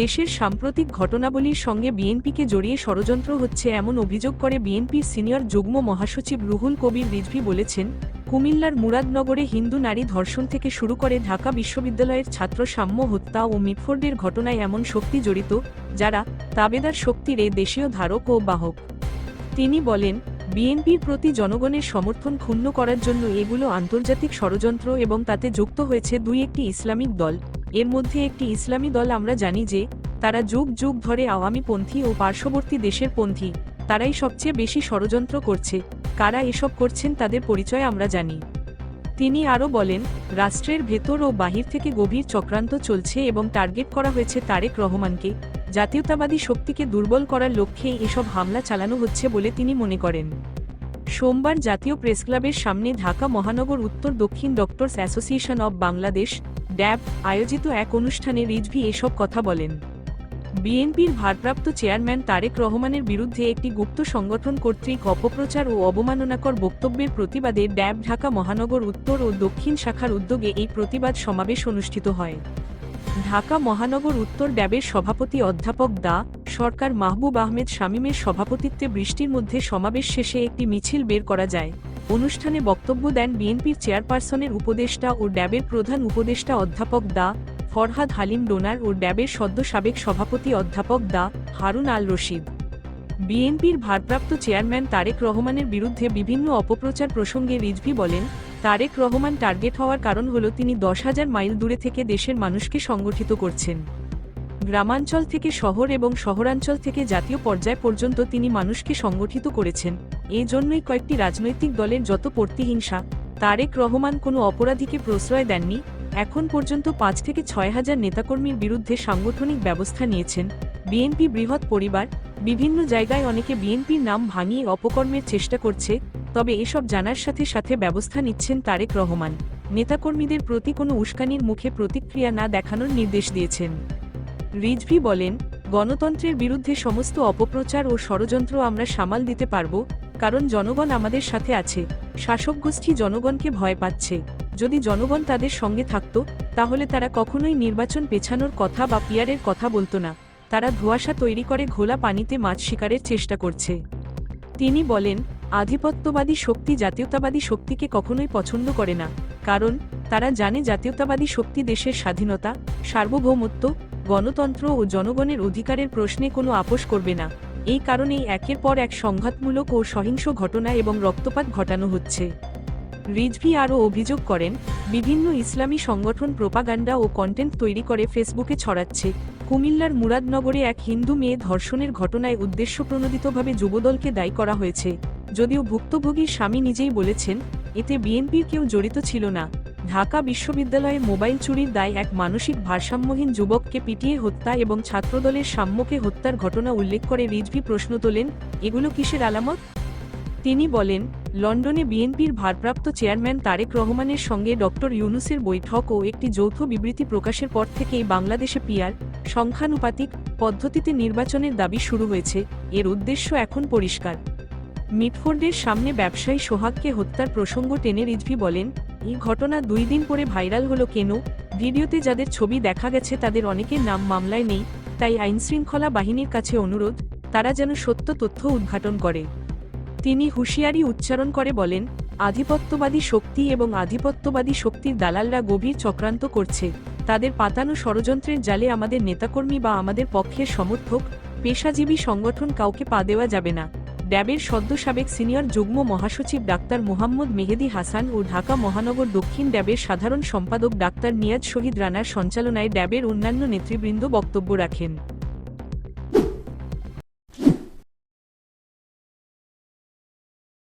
দেশের সাম্প্রতিক ঘটনাবলীর সঙ্গে বিএনপিকে জড়িয়ে ষড়যন্ত্র হচ্ছে এমন অভিযোগ করে বিএনপির সিনিয়র যুগ্ম মহাসচিব রুহুল কবির রিজভি বলেছেন, কুমিল্লার মুরাদনগরে হিন্দু নারী ধর্ষণ থেকে শুরু করে ঢাকা বিশ্ববিদ্যালয়ের ছাত্র সাম্য হত্যা ও মিটফোর্ডের ঘটনায় এমন শক্তি জড়িত, যারা তাবেদার শক্তির এ দেশীয় ধারক ও বাহক। তিনি বলেন, বিএনপির প্রতি জনগণের সমর্থন ক্ষুণ্ণ করার জন্য এগুলো আন্তর্জাতিক ষড়যন্ত্র এবং তাতে যুক্ত হয়েছে দুই একটি ইসলামিক দল। এর মধ্যে একটি ইসলামী দল আমরা জানি যে, তারা যুগ যুগ ধরে আওয়ামীপন্থী ও পার্শ্ববর্তী দেশের পন্থী, তারাই সবচেয়ে বেশি ষড়যন্ত্র করছে, কারা এসব করছেন তাদের পরিচয় আমরা জানি। তিনি আরও বলেন, রাষ্ট্রের ভেতর ও বাহির থেকে গভীর চক্রান্ত চলছে এবং টার্গেট করা হয়েছে তারেক রহমানকে, জাতীয়তাবাদী শক্তিকে দুর্বল করার লক্ষ্যে এসব হামলা চালানো হচ্ছে বলে তিনি মনে করেন। সোমবার জাতীয় প্রেসক্লাবের সামনে ঢাকা মহানগর উত্তর দক্ষিণ doctors association of Bangladesh DAB আয়োজিত এক অনুষ্ঠানে রিজভি এসব কথা বলেন। বিএনপির ভারপ্রাপ্ত চেয়ারম্যান তারেক রহমানের বিরুদ্ধে একটি গুপ্ত সংগঠন কর্তৃক অপপ্রচার ও অবমাননাকর বক্তব্যের প্রতিবাদে ড্যাব ঢাকা মহানগর উত্তর ও দক্ষিণ শাখার উদ্যোগে এই প্রতিবাদ সমাবেশ অনুষ্ঠিত হয়। ঢাকা মহানগর উত্তর ড্যাবের সভাপতি অধ্যাপক দা সরকার মাহবুব আহমেদ শামীমের সভাপতিত্বে বৃষ্টির মধ্যে সমাবেশ শেষে একটি মিছিল বের করা যায়। অনুষ্ঠানে বক্তব্য দেন বিএনপির চেয়ারপারসনের উপদেষ্টা ও ড্যাবের প্রধান উপদেষ্টা অধ্যাপক দা ফরহাদ হালিম ডোনার ও ড্যাবের সদ্য সাবেক সভাপতি অধ্যাপক দা হারুন আল রশিদ। বিএনপির ভারপ্রাপ্ত চেয়ারম্যান তারেক রহমানের বিরুদ্ধে বিভিন্ন অপপ্রচার প্রসঙ্গে রিজভি বলেন, তারেক রহমান টার্গেট হওয়ার কারণ হল তিনি দশ হাজার মাইল দূরে থেকে দেশের মানুষকে সংগঠিত করছেন। গ্রামাঞ্চল থেকে শহর এবং শহরাঞ্চল থেকে জাতীয় পর্যায় পর্যন্ত তিনি মানুষকে সংগঠিত করেছেন। এই জন্যই কয়েকটি রাজনৈতিক দলের যত প্রতিহিংসা তারেক রহমান কোনো অপরাধীকে প্রশ্রয় দেননি, এখন পর্যন্ত পাঁচ থেকে ছয় হাজার নেতাকর্মীর বিরুদ্ধে সাংগঠনিক ব্যবস্থা নিয়েছেন, বিএনপি বৃহৎ পরিবার, বিভিন্ন জায়গায় অনেকে বিএনপির নাম ভাঙিয়ে অপকর্মের চেষ্টা করছে, তবে এসব জানার সাথে সাথে ব্যবস্থা নিচ্ছেন তারেক রহমান, নেতাকর্মীদের প্রতি কোনো উস্কানির মুখে প্রতিক্রিয়া না দেখানোর নির্দেশ দিয়েছেন। রিজভি বলেন, গণতন্ত্রের বিরুদ্ধে সমস্ত অপপ্রচার ও ষড়যন্ত্র আমরা সামাল দিতে পারব কারণ জনগণ আমাদের সাথে আছে। শাসক গোষ্ঠী জনগণকে ভয় পাচ্ছে। যদি জনগণ তাদের সঙ্গে থাকত, তাহলে তারা কখনোই নির্বাচন পেছানোর কথা বা পিয়ারের কথা বলতো না। তারা ধোঁয়াশা তৈরি করে ঘোলা পানিতে মাছ শিকারের চেষ্টা করছে। তিনি বলেন, আধিপত্যবাদী শক্তি জাতীয়তাবাদী শক্তিকে কখনোই পছন্দ করে না, কারণ তারা জানে জাতীয়তাবাদী শক্তি দেশের স্বাধীনতা, সার্বভৌমত্ব, গণতন্ত্র ও জনগণের অধিকারের প্রশ্নে কোনো আপোষ করবে না। এই কারণেই একের পর এক সংঘাতমূলক ও সহিংস ঘটনা এবং রক্তপাত ঘটানো হচ্ছে। রিজভি আরও অভিযোগ করেন, বিভিন্ন ইসলামী সংগঠন প্রোপাগান্ডা ও কন্টেন্ট তৈরি করে ফেসবুকে ছড়াচ্ছে। কুমিল্লার মুরাদনগরে এক হিন্দু মেয়ে ধর্ষণের ঘটনায় উদ্দেশ্যপ্রণোদিতভাবে যুবদলকে দায়ী করা হয়েছে। যদিও ভুক্তভোগীর স্বামী নিজেই বলেছেন, এতে বিএনপির কেউ জড়িত ছিল না। ঢাকা বিশ্ববিদ্যালয়ে মোবাইল চুরির দায় এক মানসিক ভারসাম্যহীন যুবককে পিটিয়ে হত্যা এবং ছাত্রদলের সাম্যকে হত্যার ঘটনা উল্লেখ করে রিজভি প্রশ্ন তোলেন, এগুলো কিসের আলামত? তিনি বলেন, লন্ডনে বিএনপির ভারপ্রাপ্ত চেয়ারম্যান তারেক রহমানের সঙ্গে ডক্টর ইউনুসের বৈঠক ও একটি যৌথ বিবৃতি প্রকাশের পর থেকেই বাংলাদেশে পিয়ার সংখ্যানুপাতিক পদ্ধতিতে নির্বাচনের দাবি শুরু হয়েছে। এর উদ্দেশ্য এখন পরিষ্কার। মিটফোর্ডের সামনে ব্যবসায়ী সোহাগকে হত্যার প্রসঙ্গ টেনে রিজভি বলেন এই ঘটনা দুই দিন পরে ভাইরাল হলো কেন? ভিডিওতে যাদের ছবি দেখা গেছে তাদের অনেকের নাম মামলায় নেই, তাই আইনশৃঙ্খলা বাহিনীর কাছে অনুরোধ, তারা যেন সত্য তথ্য উদ্ঘাটন করে। তিনি হুঁশিয়ারি উচ্চারণ করে বলেন, আধিপত্যবাদী শক্তি এবং আধিপত্যবাদী শক্তির দালালরা গভীর চক্রান্ত করছে। তাদের পাতানো ষড়যন্ত্রের জালে আমাদের নেতাকর্মী বা আমাদের পক্ষের সমর্থক, পেশাজীবী সংগঠন কাউকে পা দেওয়া যাবে না। ড্যাবের সদ্য সাবেক সিনিয়র যুগ্ম মহাসচিব ডাক্তার মোহাম্মদ মেহেদি হাসান ও ঢাকা মহানগর দক্ষিণ ড্যাবের সাধারণ সম্পাদক ডাক্তার নিয়াজ শহীদ রানার সঞ্চালনায় ড্যাবের অন্যান্য নেতৃবৃন্দ বক্তব্য রাখেন।